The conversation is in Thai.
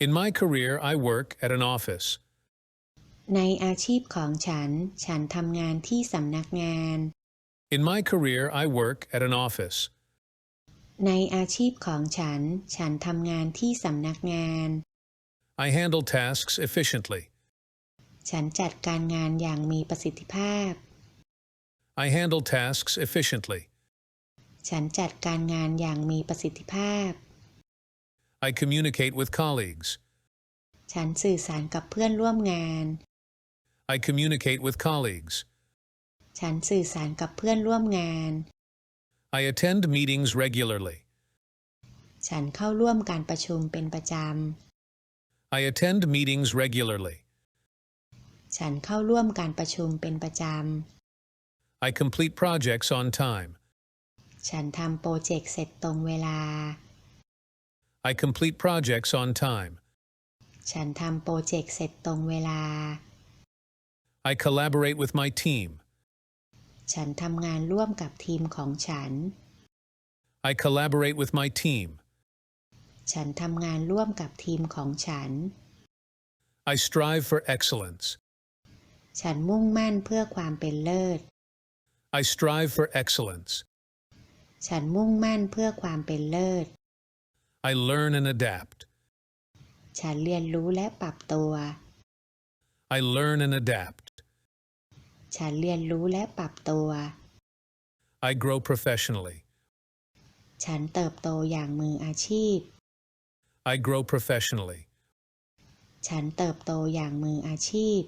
In my career, I work at an office. ในอาชีพของฉัน ฉันทำงานที่สำนักงาน In my career, I work at an office. ในอาชีพของฉัน ฉันทำงานที่สำนักงาน I handle tasks efficiently. ฉันจัดการงานอย่างมีประสิทธิภาพ I handle tasks efficiently. ฉันจัดการงานอย่างมีประสิทธิภาพ I communicate with colleagues. ฉันสื่อสารกับเพื่อนร่วมงาน I communicate with colleagues. ฉันสื่อสารกับเพื่อนร่วมงาน I attend meetings regularly. ฉันเข้าร่วมการประชุมเป็นประจ I attend meetings regularly. ำฉันเข้าร่วมการประชุมเป็นประจ I complete projects on time. ำฉันทำโปรเจกต์เสร็จตรงเวลา I complete projects on time. ฉันทำโปรเจกต์เสร็จตรงเวลา I collaborate with my team. ฉันทำงานร่วมกับทีมของฉัน I collaborate with my team. ฉันทำงานร่วมกับทีมของฉัน I strive for excellence. ฉันมุ่งมั่นเพื่อความเป็นเลิศ I strive for excellence. ฉันมุ่งมั่นเพื่อความเป็นเลิศ I learn and adapt. ฉันเรียนรู้และปรับตัว I learn and adapt. ฉันเรียนรู้และปรับตัว I grow professionally. ฉันเติบโตอย่างมืออาชีพ I grow professionally. ฉันเติบโตอย่างมืออาชีพ